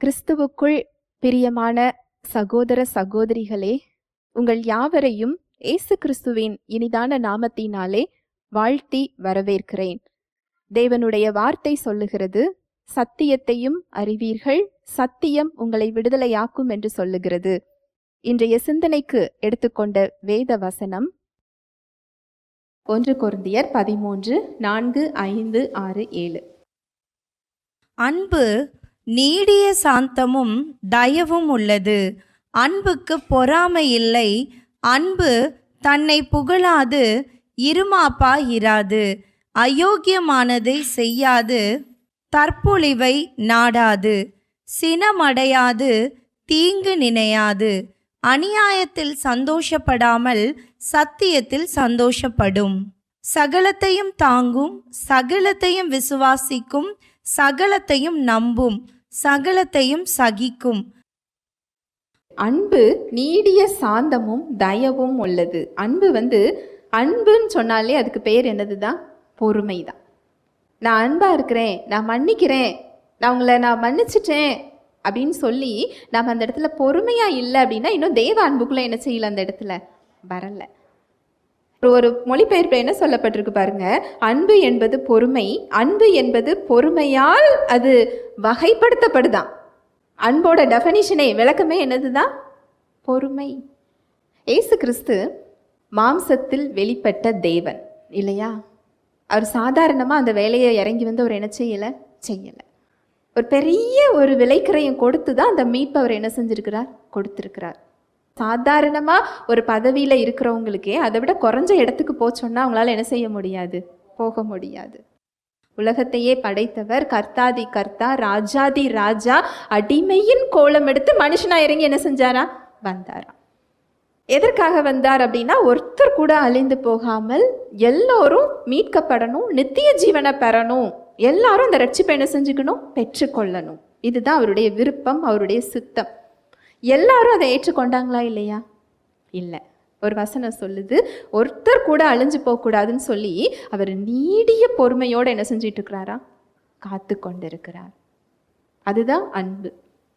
கிறிஸ்துவுக்குள் பிரியமான சகோதர சகோதரிகளே உங்கள் யாவரையும் இயேசு கிறிஸ்துவின் இனிதான நாமத்தினாலே வாழ்த்தி வரவேற்கிறேன். தேவனுடைய வார்த்தை சொல்லுகிறது சத்தியத்தையும் அறிவீர்கள் சத்தியம் உங்களை விடுதலையாக்கும் என்று சொல்லுகிறது. இன்றைய சிந்தனைக்கு எடுத்துக்கொண்ட வேத வசனம் ஒன்று கொருந்தியர் பதிமூன்று நான்கு ஐந்து ஆறு ஏழு. அன்பு நீடிய சாந்தமும் தயவும் உள்ளது. அன்புக்கு பொறாமை இல்லை. அன்பு தன்னை புகழாது இருமாப்பா இராது. அயோக்கியமானதை செய்யாது தற்பொழிவை நாடாது. சினமடையாது தீங்கு நினையாது. அநியாயத்தில் சந்தோஷப்படாமல் சத்தியத்தில் சந்தோஷப்படும். சகலத்தையும் தாங்கும் சகலத்தையும் விசுவாசிக்கும் சகலத்தையும் நம்பும். சகலத்தையும் சகிக்கும். அன்பு நீடிய சாந்தமும் தயவும் உள்ளது. அன்பு வந்து அன்புன்னு சொன்னாலே அதுக்கு பேர் என்னது தான் பொறுமை தான் நான் அன்பாக இருக்கிறேன் நான் மன்னிக்கிறேன் நான் உங்களை நான் மன்னிச்சிட்டேன் அப்படின்னு சொல்லி நம்ம அந்த இடத்துல பொறுமையாக இல்லை அப்படின்னா இன்னும் தேவ அன்புக்குள்ளே என்ன செய்யல அந்த இடத்துல வரலை. ஒரு- ஒரு மொழிபெயர்ப்பு என்ன சொல்லப்பட்டிருக்கு பாருங்க? அன்பு என்பது பொறுமை அன்பு என்பது பொறுமையால் அது வகைப்படுத்தப்படுதான். அன்போட டெஃபனிஷனே விளக்கமே என்னதுதான் பொறுமை. ஏசு கிறிஸ்து மாம்சத்தில் வெளிப்பட்ட தேவன் இல்லையா? அவர் சாதாரணமாக அந்த வேலையை இறங்கி வந்து அவர் என்ன செய்யலை? செய்யலை. ஒரு பெரிய ஒரு விலைக்கிறையும் கொடுத்து தான் அந்த மீட்பை அவர் என்ன செஞ்சிருக்கிறார்? கொடுத்துருக்கிறார். சாதாரணமாக ஒரு பதவியில் இருக்கிறவங்களுக்கே அதை விட குறைஞ்ச இடத்துக்கு போச்சோன்னா அவங்களால என்ன செய்ய முடியாது? போக முடியாது. உலகத்தையே படைத்தவர் கர்த்தாதி கர்த்தா ராஜாதி ராஜா அடிமையின் கோலம் எடுத்து மனுஷனா இறங்கி என்ன செஞ்சாரா? வந்தாரா. எதற்காக வந்தார் அப்படின்னா ஒருத்தர் கூட அழிந்து போகாமல் எல்லோரும் மீட்கப்படணும் நித்திய ஜீவனை பெறணும். எல்லாரும் அந்த ரட்சிப்பை என்ன செஞ்சுக்கணும்? பெற்றுக்கொள்ளணும். இதுதான் அவருடைய விருப்பம் அவருடைய சித்தம். எல்லாரும் அதை ஏற்றுக்கொண்டாங்களா இல்லையா? இல்லை. ஒரு வசனம் சொல்லுது ஒருத்தர் கூட அழிஞ்சு போகக்கூடாதுன்னு சொல்லி அவர் நீடிய பொறுமையோடு என்ன செஞ்சிட்டு இருக்கிறாரா காத்து கொண்டிருக்கிறார் அதுதான் அன்பு.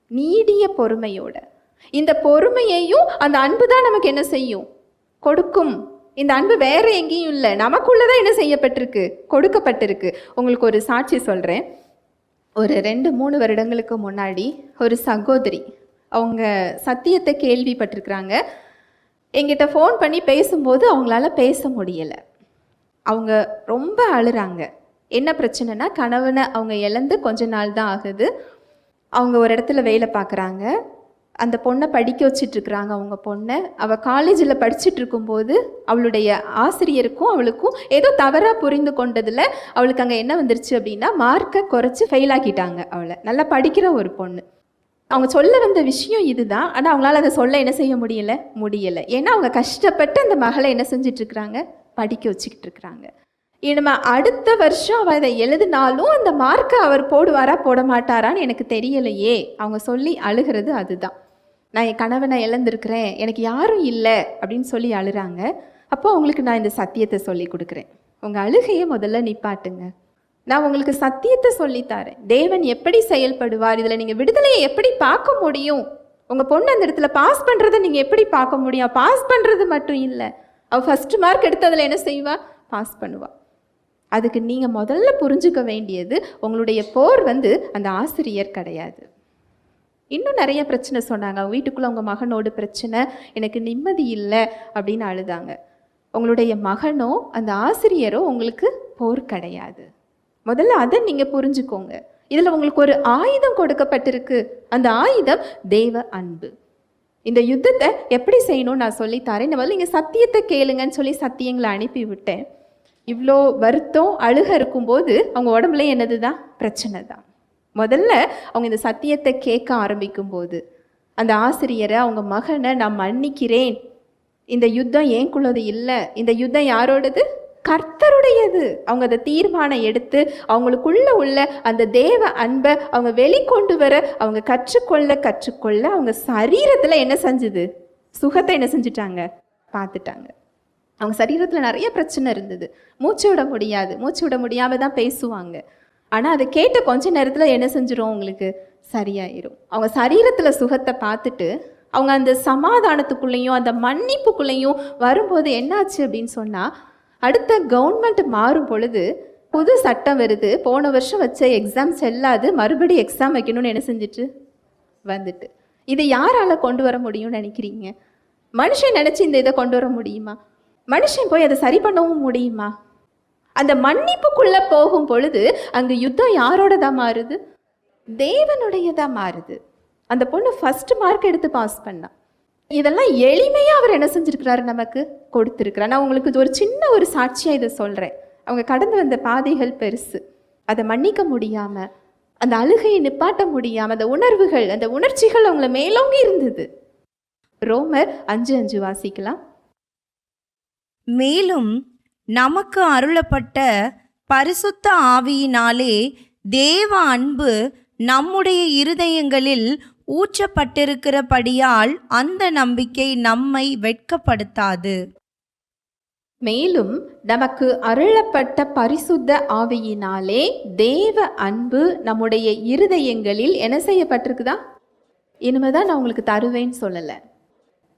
நீடிய பொறுமையோட. இந்த பொறுமையையும் அந்த அன்பு தான் நமக்கு என்ன செய்யும்? கொடுக்கும். இந்த அன்பு வேற எங்கேயும் இல்லை. நமக்குள்ளதான் என்ன செய்யப்பட்டிருக்கு? கொடுக்கப்பட்டிருக்கு. உங்களுக்கு ஒரு சாட்சி சொல்கிறேன் ஒரு ரெண்டு மூணு வருடங்களுக்கு முன்னாடி ஒரு சகோதரி அவங்க சத்தியத்தை கேள்விப்பட்டிருக்கிறாங்க. எங்கிட்ட ஃபோன் பண்ணி பேசும்போது அவங்களால பேச முடியலை. அவங்க ரொம்ப அழுறாங்க. என்ன பிரச்சனைனா கணவனை அவங்க இழந்து கொஞ்ச நாள் தான் ஆகுது. அவங்க ஒரு இடத்துல வேலை பார்க்குறாங்க. அந்த பொண்ணை படிக்க வச்சிட்ருக்குறாங்க அவங்க பொண்ணை. அவள் காலேஜில் படிச்சுட்டு இருக்கும்போது அவளுடைய ஆசிரியருக்கும் அவளுக்கும் ஏதோ தவறாக புரிந்து கொண்டதில் அவளுக்கு அங்கே என்ன வந்துருச்சு அப்படின்னா மார்க்கை குறைச்சி ஃபெயில் ஆக்கிட்டாங்க அவளை. நல்லா படிக்கிற ஒரு பொண்ணு. அவங்க சொல்ல வந்த விஷயம் இதுதான். ஆனால் அவங்களால அதை சொல்ல என்ன செய்ய முடியல? முடியலை. ஏன்னா அவங்க கஷ்டப்பட்டு அந்த மகளை என்ன செஞ்சுட்டு இருக்கிறாங்க படிக்க வச்சுக்கிட்டு இருக்கிறாங்க இனிமே அடுத்த வருஷம் அவள் அதை எழுதினாலும் அந்த மார்க்கை அவர் போடுவாரா போட மாட்டாரான்னு எனக்கு தெரியலையே. அவங்க சொல்லி அழுகிறது அதுதான். நான் என் கணவனை இழந்திருக்கிறேன். எனக்கு யாரும் இல்லை அப்படின்னு சொல்லி அழுறாங்க. அப்போ அவங்களுக்கு நான் இந்த சத்தியத்தை சொல்லி கொடுக்குறேன். உங்கள் அழுகையை முதல்ல நிப்பாட்டுங்க. நான் உங்களுக்கு சத்தியத்தை சொல்லித்தாரேன் தேவன் எப்படி செயல்படுவார் இதில் நீங்கள் விடுதலையை எப்படி பார்க்க முடியும்? உங்கள் பொண்ணு அந்த இடத்துல பாஸ் பண்ணுறதை நீங்கள் எப்படி பார்க்க முடியும்? பாஸ் பண்ணுறது மட்டும் இல்லை. அவள் ஃபஸ்ட்டு மார்க் எடுத்ததில் என்ன செய்வா? பாஸ் பண்ணுவாள் அதுக்கு நீங்கள் முதல்ல புரிஞ்சுக்க வேண்டியது உங்களுடைய போர் வந்து அந்த ஆசிரியர் கிடையாது. இன்னும் நிறைய பிரச்சனை சொன்னாங்க. அவங்க வீட்டுக்குள்ளே உங்கள் மகனோட பிரச்சனை எனக்கு நிம்மதி இல்லை அப்படின்னு அழுதாங்க. உங்களுடைய மகனோ அந்த ஆசிரியரோ உங்களுக்கு போர் கிடையாது. முதல்ல அதை நீங்கள் புரிஞ்சுக்கோங்க. இதில் உங்களுக்கு ஒரு ஆயுதம் கொடுக்கப்பட்டிருக்கு. அந்த ஆயுதம் தேவ அன்பு. இந்த யுத்தத்தை எப்படி செய்யணும்னு நான் சொல்லி தரேன். முதல்ல நீங்கள் சத்தியத்தை கேளுங்கன்னு சொல்லி சத்தியங்களை அனுப்பி விட்டேன் இவ்வளோ வருத்தம் அழுக இருக்கும்போது அவங்க உடம்புல என்னது தான் பிரச்சனை தான் முதல்ல அவங்க இந்த சத்தியத்தை கேட்க ஆரம்பிக்கும் போது அந்த ஆசிரியரை அவங்க மகனை நான் மன்னிக்கிறேன். இந்த யுத்தம் ஏன்குள்ளது இல்லை? இந்த யுத்தம் யாரோடது? கர்த்தருடையது. அவங்க அதை தீர்மானம் எடுத்து அவங்களுக்குள்ள உள்ள அந்த தேவ அன்பை அவங்க வெளிக்கொண்டு வர அவங்க கற்றுக்கொள்ள கற்றுக்கொள்ள அவங்க சரீரத்தில் என்ன செஞ்சுது? சுகத்தை என்ன செஞ்சுட்டாங்க? பார்த்துட்டாங்க. அவங்க சரீரத்தில் நிறைய பிரச்சனை இருந்தது. மூச்சு விட முடியாது. மூச்சு விட முடியாமல் தான் பேசுவாங்க. ஆனால் அதை கேட்ட கொஞ்ச நேரத்தில் என்ன செஞ்சிடும் உங்களுக்கு? சரியாயிரும். அவங்க சரீரத்தில் சுகத்தை பார்த்துட்டு அவங்க அந்த சமாதானத்துக்குள்ளேயும் அந்த மன்னிப்புக்குள்ளேயும் வரும்போது என்னாச்சு அப்படின்னு சொன்னால் அடுத்த கவர்மெண்ட் மாறும் பொழுது புது சட்டம் வருது. போன வருஷம் வச்ச எக்ஸாம் செல்லாது. மறுபடி எக்ஸாம் வைக்கணும்னு என்ன செஞ்சுட்டு? வந்துட்டு. இதை யாரால கொண்டு வர முடியும்னு நினைக்கிறீங்க? மனுஷன் நினச்சி இந்த இதை கொண்டு வர முடியுமா? மனுஷன் போய் அதை சரி பண்ணவும் முடியுமா? அந்த மன்னிப்புக்குள்ள போகும் பொழுது அங்க யுத்தம் யாரோடதா மாறுது? தேவனுடையதாக மாறுது. அந்த பொண்ணு ஃபர்ஸ்ட் மார்க் எடுத்து பாஸ் பண்ணா. இதெல்லாம் எளிமையாக அவர் என்ன செஞ்சுருக்கிறாரு நமக்கு கொடுத்திருக்கிறார். நான் உங்களுக்கு ஒரு சின்ன ஒரு சாட்சியாக இதை சொல்கிறேன் அவங்க கடந்து வந்த பாதைகள் பெருசு. அதை மன்னிக்க முடியாமல் அந்த அழுகையை நிப்பாட்ட முடியாமல் அந்த உணர்வுகள் அந்த உணர்ச்சிகள் அவங்கள மேலோங்கி இருந்தது. ரோமர் அஞ்சு அஞ்சு வாசிக்கலாம். மேலும் நமக்கு அருளப்பட்ட பரிசுத்த ஆவியினாலே தேவ அன்பு நம்முடைய இருதயங்களில் ஊற்றப்பட்டிருக்கிறபடியால் அந்த நம்பிக்கை நம்மை வெட்கப்படுத்தாது. மேலும் நமக்கு அருளப்பட்ட பரிசுத்த ஆவியினாலே தேவ அன்பு நம்முடைய இருதயங்களில் என்ன செய்யப்பட்டிருக்குதா? இனிமேதான் நான் உங்களுக்கு தருவேன்னு சொல்லலை.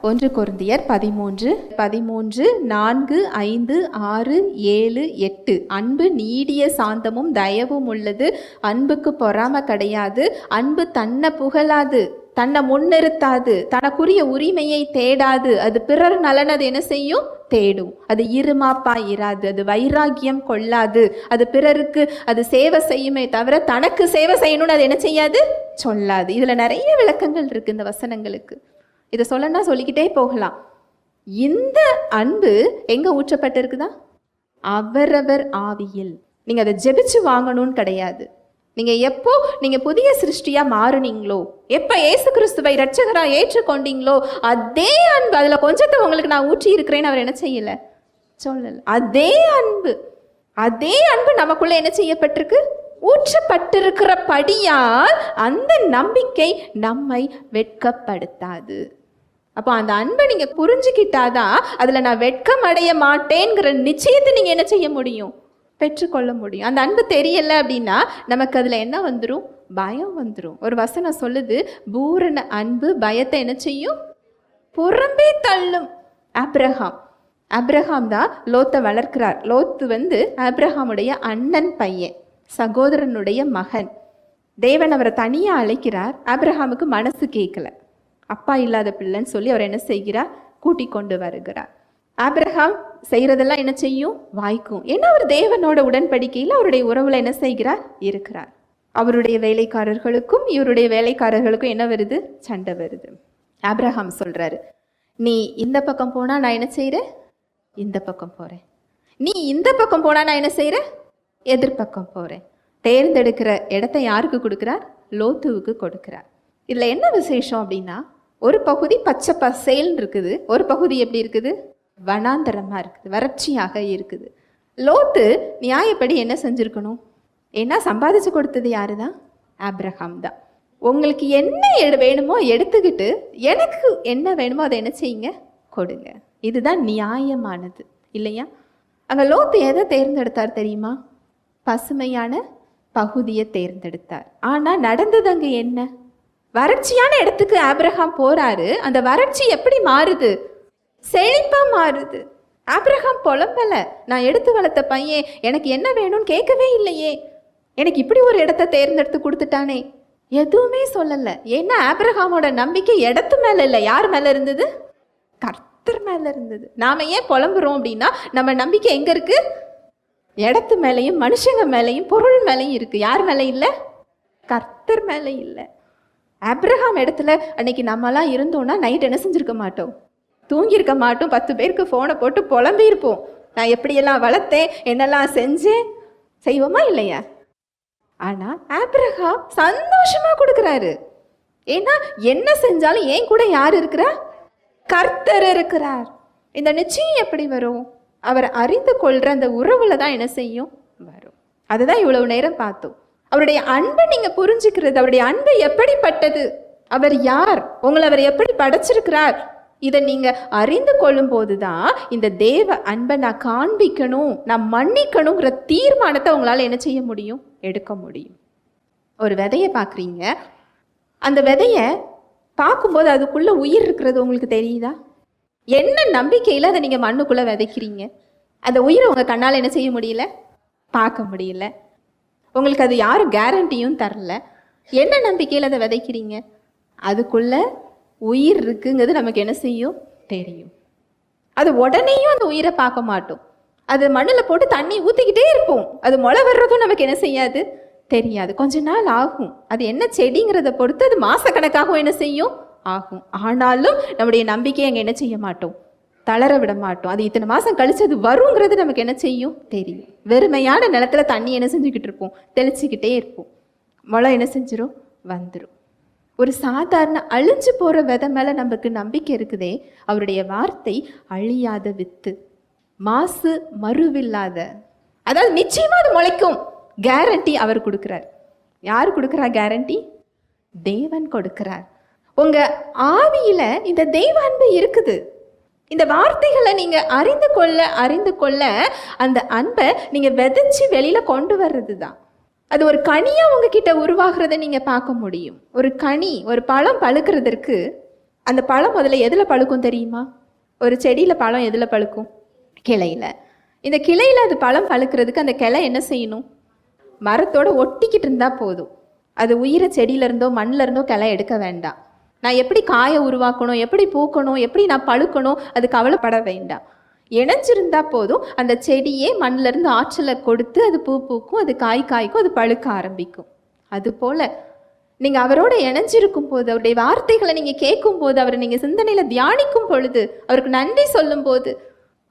ஒன்று கொருந்தியர் பதிமூன்று பதிமூன்று நான்கு ஐந்து ஆறு ஏழு எட்டு. அன்பு நீடிய சாந்தமும் தயவும் உள்ளது. அன்புக்கு பொறாம கிடையாது. அன்பு தன்னை புகழாது தன்னை முன்னிறுத்தாது தனக்குரிய உரிமையை தேடாது. அது பிறர் நலனது என்ன செய்யும்? தேடும். அது இருமாப்பா இராது. அது வைராக்கியம் கொள்ளாது. அது பிறருக்கு அது சேவை செய்யுமே தவிர தனக்கு சேவை செய்யணும்னு அது என்ன செய்யாது? சொல்லாது. இதுல நிறைய விளக்கங்கள் இருக்கு இந்த வசனங்களுக்கு. இதை சொல்லனா சொல்லிக்கிட்டே போகலாம். இந்த அன்பு எங்க ஊற்றப்பட்டிருக்குதா? அவரவர் ஆவியில். நீங்கள் அதை ஜெபிச்சு வாங்கணும்னு கிடையாது. நீங்கள் எப்போ நீங்கள் புதிய சிருஷ்டியாக மாறுனீங்களோ எப்போ இயேசு கிறிஸ்துவை ரட்சகராக ஏற்றுக்கொண்டீங்களோ அதே அன்பு அதில் கொஞ்சத்தை உங்களுக்கு நான் ஊற்றி இருக்கிறேன்னு அவர் என்ன செய்யலை? சொல்லல. அதே அன்பு அதே அன்பு நமக்குள்ளே என்ன செய்யப்பட்டிருக்கு? ஊற்றப்பட்டிருக்கிறபடியால் அந்த நம்பிக்கை நம்மை வெட்கப்படுத்தாது. அப்போ அந்த அன்பை நீங்க புரிஞ்சுக்கிட்டாதான் அதுல நான் வெட்கம் அடைய மாட்டேங்கிற நிச்சயத்தை நீங்க என்ன செய்ய முடியும்? பெற்றுக்கொள்ள முடியும். அந்த அன்பு தெரியல அப்படின்னா நமக்கு அதுல என்ன வந்துடும் பயம் வந்துடும் ஒரு வசனம் சொல்லுது பூரண அன்பு பயத்தை என்ன செய்யும்? புறம்பே தள்ளும். அப்ரஹாம் அப்ரஹாம் தான் லோத்தை வளர்க்கிறார். லோத்து வந்து அப்ரஹாமுடைய அண்ணன் பையன் சகோதரனுடைய மகன். தேவன் அவரை தனியாக அழைக்கிறார். அப்ரஹாமுக்கு மனசு கேட்கல அப்பா இல்லாத பிள்ளைன்னு சொல்லி அவர் என்ன செய்கிறார்? கூட்டி கொண்டு வருகிறார். ஆப்ரஹாம் செய்கிறதெல்லாம் என்ன செய்யும்? வாய்க்கும். ஏன்னா அவர் தேவனோட உடன்படிக்கையில் அவருடைய உறவில் என்ன செய்கிறார்? இருக்கிறார். அவருடைய வேலைக்காரர்களுக்கும் இவருடைய வேலைக்காரர்களுக்கும் என்ன வருது? சண்டை வருது. ஆப்ரஹாம் சொல்கிறாரு நீ இந்த பக்கம் போனால் நான் என்ன செய்கிறேன் இந்த பக்கம் போகிறேன் நீ இந்த பக்கம் போனால் நான் என்ன செய்கிறேன் எதிர்பக்கம் போகிறேன் தேர்ந்தெடுக்கிற இடத்த யாருக்கு கொடுக்குறார்? லோத்துவுக்கு கொடுக்குறார். இதில் என்ன விசேஷம் அப்படின்னா ஒரு பகுதி பச்சை பசேல்னு இருக்குது. ஒரு பகுதி எப்படி இருக்குது? வனாந்தரமாக இருக்குது. வறட்சியாக இருக்குது. லோத்து நியாயப்படி என்ன செஞ்சுருக்கணும்? ஏன்னா சம்பாதிச்சு கொடுத்தது யாரு தான் ஆப்ரஹாம் தான் உங்களுக்கு என்ன எடு வேணுமோ எடுத்துக்கிட்டு எனக்கு என்ன வேணுமோ அதை என்ன செய்யுங்க? கொடுங்க. இதுதான் நியாயமானது. இல்லையா? அங்கே லோத்து எதை தேர்ந்தெடுத்தார் தெரியுமா? பசுமையான பகுதியை தேர்ந்தெடுத்தார். ஆனால் நடந்தது அங்கே என்ன? வறட்சியான இடத்துக்கு ஆப்ரஹாம் போறாரு. அந்த வறட்சி எப்படி மாறுது? செழிப்பா மாறுது. ஆப்ரஹாம் புலம்பல. நான் எடுத்து வளர்த்த பையன் எனக்கு என்ன வேணும்னு கேட்கவே இல்லையே. எனக்கு இப்படி ஒரு இடத்த தேர்ந்தெடுத்து கொடுத்துட்டானே. எதுவுமே சொல்லல. ஏன்னா ஆப்ரஹாமோட நம்பிக்கை இடத்து மேல இல்லை. யார் மேல இருந்தது? கர்த்தர் மேல இருந்தது. நாம ஏன் புலம்புறோம் அப்படின்னா நம்ம நம்பிக்கை எங்க இருக்கு? இடத்து மேலேயும் மனுஷங்க மேலேயும் பொருள் மேலேயும் இருக்கு. யார் மேலே இல்லை? கர்த்தர் மேலே இல்லை. அப்ரஹாம் இடத்துல அன்னைக்கு நம்மலாம் இருந்தோம்னா நைட் என்ன செஞ்சுருக்க மாட்டோம்? தூங்கியிருக்க மாட்டோம். பத்து பேருக்கு ஃபோனை போட்டு புலம்பியிருப்போம். நான் எப்படியெல்லாம் வளர்த்தேன்? என்னெல்லாம் செஞ்சேன்? செய்வோமா இல்லையா? ஆனால் ஆப்ரஹாம் சந்தோஷமாக கொடுக்குறாரு. ஏன்னா என்ன செஞ்சாலும் ஏன் கூட யார் இருக்கிறா? கர்த்தர் இருக்கிறார். இந்த நிச்சயம் எப்படி வரும்? அவர் அறிந்து கொள்கிற அந்த உறவுல தான் என்ன செய்யும்? வரும். அதுதான் இவ்வளவு நேரம் பார்த்தோம். அவருடைய அன்பை நீங்கள் புரிஞ்சுக்கிறது அவருடைய அன்பு எப்படிப்பட்டது? அவர் யார்? உங்களை அவர் எப்படி படைச்சிருக்கிறார்? இதை நீங்கள் அறிந்து கொள்ளும் போதுதான் இந்த தேவ அன்பை நான் காண்பிக்கணும் நான் மன்னிக்கணுங்கிற தீர்மானத்தை உங்களால் என்ன செய்ய முடியும்? எடுக்க முடியும். ஒரு விதையை பார்க்குறீங்க. அந்த விதையை பார்க்கும்போது அதுக்குள்ளே உயிர் இருக்கிறது உங்களுக்கு தெரியுதா? என்ன நம்பிக்கையில் அதை நீங்கள் மண்ணுக்குள்ளே விதைக்கிறீங்க? அந்த உயிரை உங்கள் கண்ணால் என்ன செய்ய முடியல? பார்க்க முடியல. உங்களுக்கு அது யாரும் கேரண்டியும் தரல. என்ன நம்பிக்கையில் அதை விதைக்கிறீங்க? அதுக்குள்ளே உயிர் இருக்குங்கிறது நமக்கு என்ன செய்யும்? தெரியும். அது உடனேயும் அந்த உயிரை பார்க்க மாட்டோம். அது மண்ணில் போட்டு தண்ணி ஊற்றிக்கிட்டே இருப்போம். அது முளை வர்றதும் நமக்கு என்ன செய்யாது? தெரியாது. கொஞ்ச நாள் ஆகும். அது என்ன செடிங்கிறத பொறுத்து அது மாசக்கணக்காகவும் என்ன செய்யும்? ஆகும். ஆனாலும் நம்முடைய நம்பிக்கையை அங்கே என்ன செய்ய மாட்டோம்? தளர விட மாட்டோம். அது இத்தனை மாதம் கழிச்சு அது வருங்கிறது நமக்கு என்ன செய்யும்? தெரியும். வெறுமையான நிலத்துல தண்ணி என்ன செஞ்சுக்கிட்டு இருப்போம்? தெளிச்சுக்கிட்டே இருப்போம். முளை என்ன செஞ்சிடும் வந்துடும் ஒரு சாதாரண அழிஞ்சு போகிற விதை மேலே நமக்கு நம்பிக்கை இருக்குதே அவருடைய வார்த்தை அழியாத வித்து மாசு மறுவில்லாத அதாவது நிச்சயமாக அது முளைக்கும். கேரண்டி அவர் கொடுக்குறார். யார் கொடுக்குறா கேரண்டி தேவன் கொடுக்கிறார். உங்கள் ஆவியில் இந்த தெய்வ அன்பு இருக்குது. இந்த வார்த்தைகளை நீங்கள் அறிந்து கொள்ள அறிந்து கொள்ள அந்த அன்பை நீங்கள் விதைச்சி வெளியில் கொண்டு வர்றது தான் அது ஒரு கனியாக உங்ககிட்ட உருவாகிறத நீங்கள் பார்க்க முடியும். ஒரு கனி ஒரு பழம் பழுக்கிறதுக்கு அந்த பழம் முதல்ல எதில் பழுக்கும் தெரியுமா? ஒரு செடியில் பழம் எதில் பழுக்கும்? கிளையில. இந்த கிளையில அது பழம் பழுக்கிறதுக்கு அந்த கிளை என்ன செய்யணும்? மரத்தோடு ஒட்டிக்கிட்டு இருந்தால் போதும். அது உயிரை செடியிலேருந்தோ இருந்தோ இருந்தோ கிளை எடுக்க வேண்டாம். நான் எப்படி காயை உருவாக்கணும் எப்படி பூக்கணும் எப்படி நான் பழுக்கணும் அது கவலைப்பட வேண்டாம். இணைஞ்சிருந்தா போதும் அந்த செடியே மண்ணுலருந்து ஆற்றலை கொடுத்து அது பூ பூக்கும் அது காய் காய்க்கும் அது பழுக்க ஆரம்பிக்கும். அதுபோல் நீங்கள் அவரோட இணைஞ்சிருக்கும் போது அவருடைய வார்த்தைகளை நீங்கள் கேட்கும் போது அவரை நீங்கள் சிந்தனையில் தியானிக்கும் பொழுது அவருக்கு நன்றி சொல்லும் போது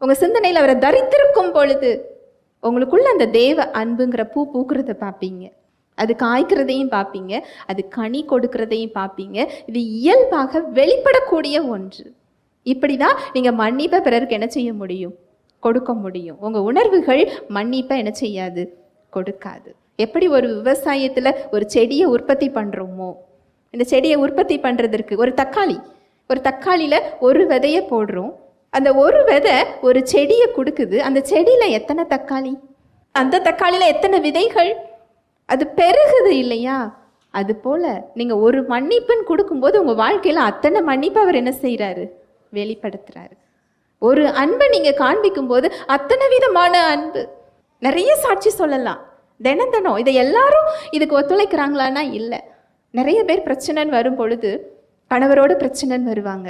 உங்கள் சிந்தனையில் அவரை தரித்திருக்கும் பொழுது உங்களுக்குள்ள அந்த தேவ அன்புங்கிற பூ பூக்கிறத பார்ப்பீங்க. அது காய்க்கிறதையும் பார்ப்பீங்க அது கனி கொடுக்கிறதையும் பார்ப்பீங்க. இது இயல்பாக வெளிப்படக்கூடிய ஒன்று. இப்படி தான் நீங்கள் மன்னிப்பை பிறருக்கு என்ன செய்ய முடியும்? கொடுக்க முடியும். உங்கள் உணர்வுகள் மன்னிப்பை என்ன செய்யாது? கொடுக்காது. எப்படி ஒரு விவசாயத்தில் ஒரு செடியை உற்பத்தி பண்ணுறோமோ இந்த செடியை உற்பத்தி பண்ணுறதற்கு ஒரு தக்காளி ஒரு தக்காளியில் ஒரு விதையை போடுறோம். அந்த ஒரு விதை ஒரு செடியை கொடுக்குது. அந்த செடியில் எத்தனை தக்காளி? அந்த தக்காளியில் எத்தனை விதைகள்? அது பெருகுது இல்லையா? அது போல நீங்கள் ஒரு மன்னிப்புன்னு கொடுக்கும்போது உங்கள் வாழ்க்கையில் அத்தனை மன்னிப்பு அவர் என்ன செய்கிறாரு வெளிப்படுத்துகிறாரு ஒரு அன்பை நீங்கள் காண்பிக்கும் போது அத்தனை விதமான அன்பு. நிறைய சாட்சி சொல்லலாம். தினம் தினம். இதை எல்லாரும் இதுக்கு ஒத்துழைக்கிறாங்களான்னா இல்லை. நிறைய பேர் பிரச்சனைன்னு வரும் பொழுது கணவரோட பிரச்சனைன்னு வருவாங்க.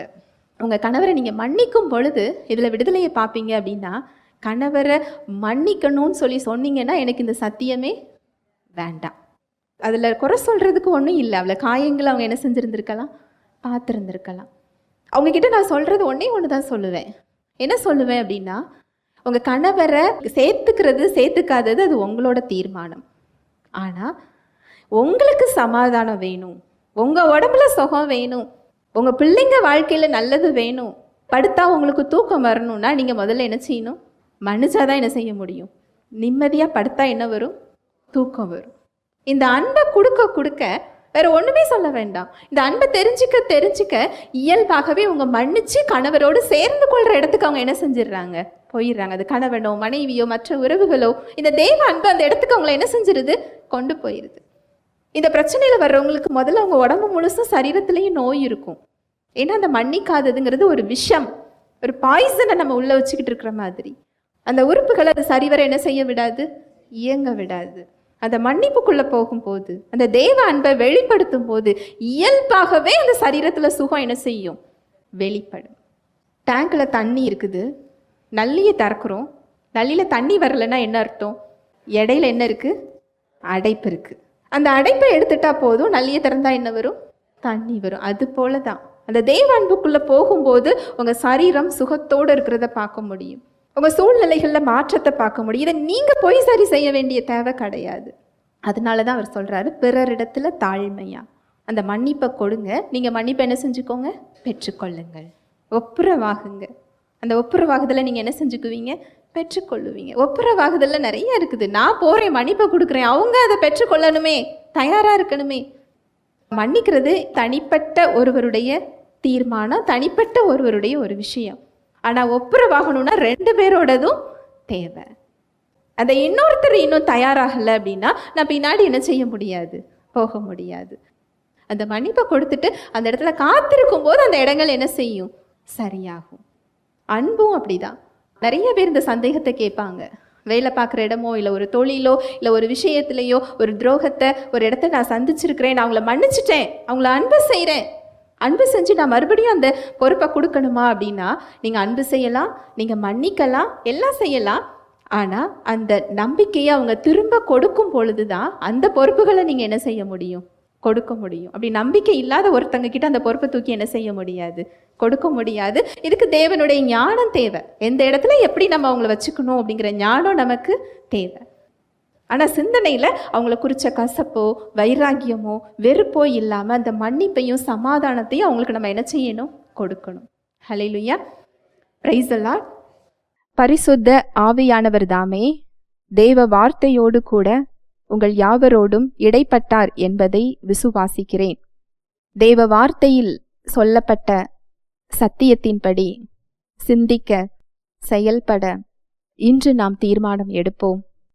உங்கள் கணவரை நீங்கள் மன்னிக்கும் பொழுது இதில் விடுதலையை பார்ப்பீங்க அப்படின்னா கணவரை மன்னிக்கணும்னு சொல்லி சொன்னீங்கன்னா எனக்கு இந்த சத்தியமே வேண்டாம். அதில் குறை சொல்கிறதுக்கு ஒன்றும் இல்லை. அவளை காயங்கள் அவங்க என்ன செஞ்சுருந்துருக்கலாம்? பார்த்துருந்துருக்கலாம். அவங்கக்கிட்ட நான் சொல்கிறது ஒன்றே ஒன்று தான் சொல்லுவேன். என்ன சொல்லுவேன் அப்படின்னா உங்கள் கணவரை சேர்த்துக்கிறது சேர்த்துக்காதது அது உங்களோட தீர்மானம். ஆனால் உங்களுக்கு சமாதானம் வேணும். உங்கள் உடம்புல சுகம் வேணும். உங்கள் பிள்ளைங்க வாழ்க்கையில் நல்லது வேணும். படுத்தா உங்களுக்கு தூக்கம் வரணும்னா நீங்கள் முதல்ல என்ன செய்யணும்? மனுஷாதான் என்ன செய்ய முடியும். நிம்மதியாக படுத்தா என்ன வரும்? தூக்கம் வரும். இந்த அன்பை கொடுக்க கொடுக்க வேற ஒண்ணுமே சொல்ல வேண்டாம். இந்த அன்பை தெரிஞ்சுக்க தெரிஞ்சுக்க இயல்பாகவே உங்க மன்னிச்சு கணவரோடு சேர்ந்து கொள்ற இடத்துக்கு அவங்க என்ன செஞ்சிடுறாங்க? போயிடுறாங்க. அது கணவனோ மனைவியோ மற்ற உறவுகளோ இந்த தெய்வ அன்பு அந்த இடத்துக்கு அவங்கள என்ன செஞ்சிருது? கொண்டு போயிருது. இந்த பிரச்சனையில வர்றவங்களுக்கு முதல்ல அவங்க உடம்பு முழுசும் சரீரத்திலையும் நோய் இருக்கும். ஏன்னா அந்த மன்னிக்காததுங்கிறது ஒரு விஷம். ஒரு பாய்சனை நம்ம உள்ள வச்சுக்கிட்டு இருக்கிற மாதிரி. அந்த உறுப்புகளை அது சரிவர என்ன செய்ய விடாது? இயங்க விடாது. அந்த மன்னிப்புக்குள்ளே போகும்போது அந்த தேவ அன்பை வெளிப்படுத்தும் போது இயல்பாகவே அந்த சரீரத்தில் சுகம் என்ன செய்யும்? வெளிப்படும். டேங்கில் தண்ணி இருக்குது. நல்லியை திறக்கிறோம். நல்லியில் தண்ணி வரலைன்னா என்ன அர்த்தம்? இடையில என்ன இருக்குது அடைப்பு இருக்குது அந்த அடைப்பை எடுத்துட்டா போதும். நல்லியை திறந்தால் என்ன வரும்? தண்ணி வரும். அது போல தான் அந்த தேவ அன்புக்குள்ளே போகும்போது உங்கள் சரீரம் சுகத்தோடு இருக்கிறத பார்க்க முடியும். உங்கள் சூழ்நிலைகளில் மாற்றத்தை பார்க்க முடியும். இதை நீங்கள் போய் சரி செய்ய வேண்டிய தேவை கிடையாது. அதனால தான் அவர் சொல்கிறாரு பிறரிடத்தில் தாழ்மையா. அந்த மன்னிப்பை கொடுங்க. நீங்கள் மன்னிப்பை என்ன செஞ்சுக்கோங்க? பெற்றுக்கொள்ளுங்கள். ஒப்புரவாகுங்க. அந்த ஒப்புரவாகுதலை நீங்கள் என்ன செஞ்சுக்குவீங்க? பெற்றுக்கொள்ளுவீங்க. ஒப்புரவாகுதலில் நிறைய இருக்குது. நான் போகிறேன் மன்னிப்பை கொடுக்குறேன். அவங்க அதை பெற்றுக்கொள்ளணுமே. தயாராக இருக்கணுமே. மன்னிக்கிறது தனிப்பட்ட ஒருவருடைய தீர்மானம் தனிப்பட்ட ஒருவருடைய ஒரு விஷயம். ஆனால் ஒப்புரவாகணும்னா ரெண்டு பேரோடதும் தேவை. அந்த இன்னொருத்தர் இன்னும் தயாராகலை அப்படின்னா நான் பின்னாடி என்ன செய்ய முடியாது? போக முடியாது. அந்த மன்னிப்பை கொடுத்துட்டு அந்த இடத்துல காத்திருக்கும் போது அந்த இடங்கள் என்ன செய்யும்? சரியாகும். அன்பும் அப்படிதான். நிறைய பேர் இந்த சந்தேகத்தை கேட்பாங்க. வேலை பார்க்குற இடமோ இல்லை ஒரு தொழிலோ இல்லை ஒரு விஷயத்துலையோ ஒரு துரோகத்தை ஒரு இடத்த நான் சந்திச்சிருக்கிறேன் நான் அவங்கள மன்னிச்சிட்டேன் அவங்கள அன்பு செய்கிறேன் அன்பு செஞ்சு நான் மறுபடியும் அந்த பொறுப்பை கொடுக்கணுமா அப்படின்னா நீங்கள் அன்பு செய்யலாம் நீங்கள் மன்னிக்கலாம் எல்லாம் செய்யலாம். ஆனால் அந்த நம்பிக்கையை அவங்க திரும்ப கொடுக்கும் பொழுது தான் அந்த பொறுப்புகளை நீங்கள் என்ன செய்ய முடியும்? கொடுக்க முடியும். அப்படி நம்பிக்கை இல்லாத ஒருத்தங்க கிட்ட அந்த பொறுப்பை தூக்கி என்ன செய்ய முடியாது? கொடுக்க முடியாது. இதுக்கு தேவனுடைய ஞானம் தேவை. எந்த இடத்துல எப்படி நம்ம அவங்கள வச்சுக்கணும் அப்படிங்கிற ஞானம் நமக்கு தேவை. ஆனால் சிந்தனையில் அவங்கள குறித்த கசப்போ வைராக்கியமோ வெறுப்போ இல்லாமல் அந்த மன்னிப்பையும் சமாதானத்தையும் அவங்களுக்கு நம்ம என்ன செய்யணும்? கொடுக்கணும். ஹலையிலுயா ப்ரைஸ் எல்லாம் பரிசுத்த ஆவியானவர் தாமே தேவ வார்த்தையோடு கூட உங்கள் யாவரோடும் இடைப்பட்டார் என்பதை விசுவாசிக்கிறேன். தேவ வார்த்தையில் சொல்லப்பட்ட சத்தியத்தின்படி சிந்திக்க செயல்பட இன்று நாம் தீர்மானம் எடுப்போம்.